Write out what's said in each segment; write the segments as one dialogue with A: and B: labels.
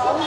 A: আমরা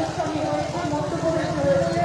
A: রাজস্থানে হয়েছে মধ্যপ্রদেশ হয়েছে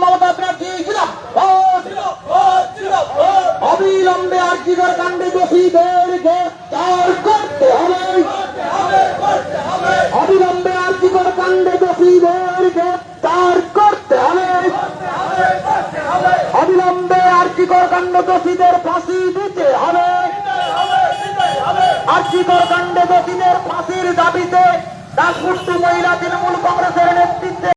B: মমতা ব্যানার্জি অবিলম্বে আর্জিকর কাণ্ডে দোষীদের গ্রেফতার করতে হবে? অবিলম্বে আর্জিকর কাণ্ডে দোষীদের গ্রেফতার করতে হবে? অবিলম্বে আর্জিকর কাণ্ড দোষীদের ফাঁসি দিতে হবে? আর্জিকর কাণ্ডে দোষীদের ফাঁসির দাবিতে দাসপুষ্ট মহিলা তৃণমূল কংগ্রেসের নেতৃত্বে